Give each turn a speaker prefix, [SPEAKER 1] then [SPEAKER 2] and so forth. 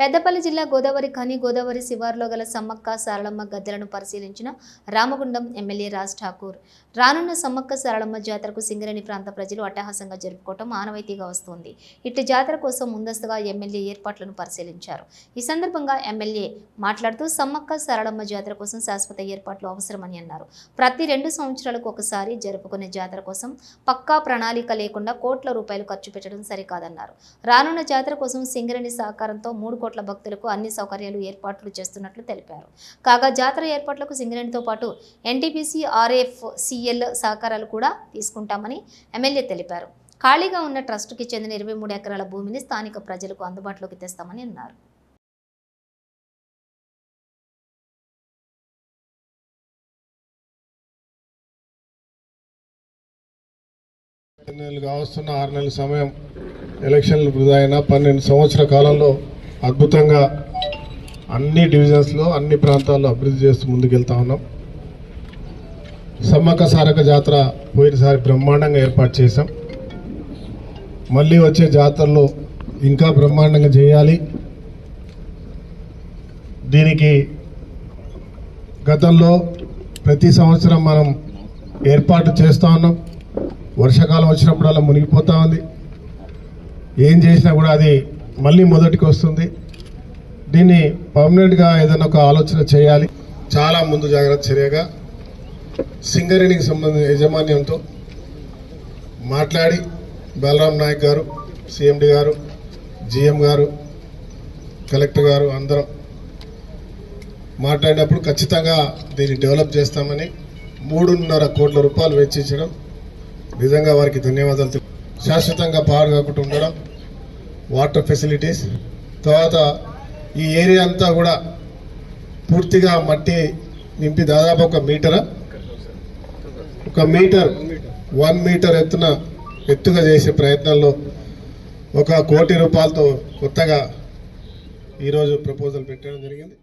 [SPEAKER 1] పెద్దపల్లి జిల్లా గోదావరి ఖని గోదావరి శివారులో గల సమ్మక్క సారళమ్మ గద్దెలను పరిశీలించిన రామగుండం ఎమ్మెల్యే రాజ్ ఠాకూర్. రానున్న సమ్మక్క సారళమ్మ జాతరకు సింగరేణి ప్రాంత ప్రజలు అట్టహాసంగా జరుపుకోవటం ఆనవాయితీగా వస్తోంది. ఇట్టి జాతర కోసం ముందస్తుగా ఎమ్మెల్యే ఏర్పాట్లను పరిశీలించారు. ఈ సందర్భంగా ఎమ్మెల్యే మాట్లాడుతూ సమ్మక్క సారళమ్మ జాతర కోసం శాశ్వత ఏర్పాట్లు అవసరమని అన్నారు. ప్రతి రెండు సంవత్సరాలకు ఒకసారి జరుపుకునే జాతర కోసం పక్కా ప్రణాళిక లేకుండా కోట్ల రూపాయలు ఖర్చు పెట్టడం సరికాదన్నారు. రానున్న జాతర కోసం సింగరేణి సహకారంతో మూడు కోట్ల భక్తులకు అన్ని సౌకర్యాలు ఏర్పాట్లు చేస్తున్నట్లు తెలిపారు. కాగా జాతర ఏర్పాట్లకు సింగరేణితో పాటు ఎన్టీపీసీ ఆర్ఎఫ్ సిఎల్ సహకారాలు కూడా తీసుకుంటామని ఎమ్మెల్యే తెలిపారు. ఖాళీగా ఉన్న ట్రస్టుకి చెందిన ఇరవై మూడు ఎకరాల భూమిని స్థానిక ప్రజలకు అందుబాటులోకి తెస్తామని అన్నారు.
[SPEAKER 2] నెలలు కావస్తున్న ఆరు నెలల సమయం ఎలక్షన్లు వృధా అయినా పన్నెండు సంవత్సర కాలంలో అద్భుతంగా అన్ని డివిజన్స్లో అన్ని ప్రాంతాల్లో అభివృద్ధి చేస్తూ ముందుకెళ్తా ఉన్నాం. సమ్మక్క సారక జాతర పోయినసారి బ్రహ్మాండంగా ఏర్పాటు చేశాం. మళ్ళీ వచ్చే జాతరలో ఇంకా బ్రహ్మాండంగా చేయాలి. దీనికి గతంలో ప్రతి సంవత్సరం మనం ఏర్పాటు చేస్తూ ఉన్నాం. వర్షాకాలం వచ్చినప్పుడల్లా మునిగిపోతూ ఉంది. ఏం చేసినా కూడా అది మళ్ళీ మొదటికి వస్తుంది. దీన్ని పర్మనెంట్గా ఏదైనా ఒక ఆలోచన చేయాలి. చాలా ముందు జాగ్రత్త చర్యగా సింగరేణికి సంబంధించిన యాజమాన్యంతో మాట్లాడి బలరాం నాయక్ గారు సిఎండి గారు జిఎం గారు కలెక్టర్ గారు అందరం మాట్లాడినప్పుడు ఖచ్చితంగా దీన్ని డెవలప్ చేస్తామని మూడున్నర కోట్ల రూపాయలు వెచ్చించడం నిజంగా వారికి ధన్యవాదాలు. శాశ్వతంగా పాడు కాకుండా ఉండడం వాటర్ ఫెసిలిటీస్. తర్వాత ఈ ఏరియా అంతా కూడా పూర్తిగా మట్టి నింపి దాదాపు ఒక మీటర్? ఒక మీటర్. వన్ మీటర్ ఎత్తున ఎత్తుగా చేసే ప్రయత్నంలో ఒక కోటి రూపాయలతో కొత్తగా ఈరోజు ప్రపోజల్ పెట్టడం జరిగింది.